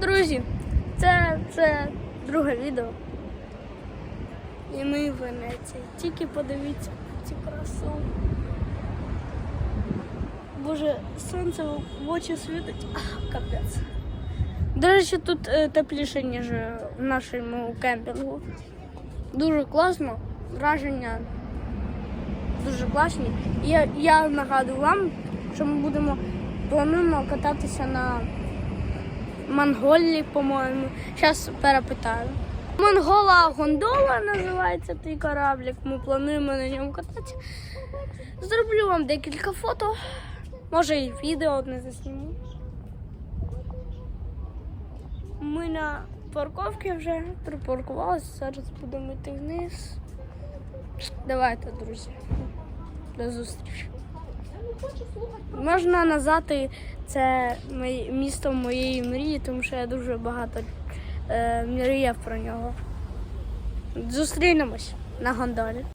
друзі, це, це друге відео. І ми в Венеції. Тільки подивіться цю красу. Боже, сонце в очі світить. А, капець. До речі, тут е, тепліше, ніж в нашому кемпінгу. Дуже класно. Враження дуже класні. І я, я нагадую вам, що ми будемо плануємо кататися на Монголі, по-моєму. Зараз перепитаю. Монгола гондола називається той кораблик. Ми плануємо на ньому кататися. Зроблю вам декілька фото. Може і відео одне засніму. Ми на парковці вже припаркувалися, зараз будемо йти вниз. Давайте, друзі. До зустрічі. Можна назвати це місто моєї мрії, тому що я дуже багато е, мріяв про нього. Зустрінемось на гондолі.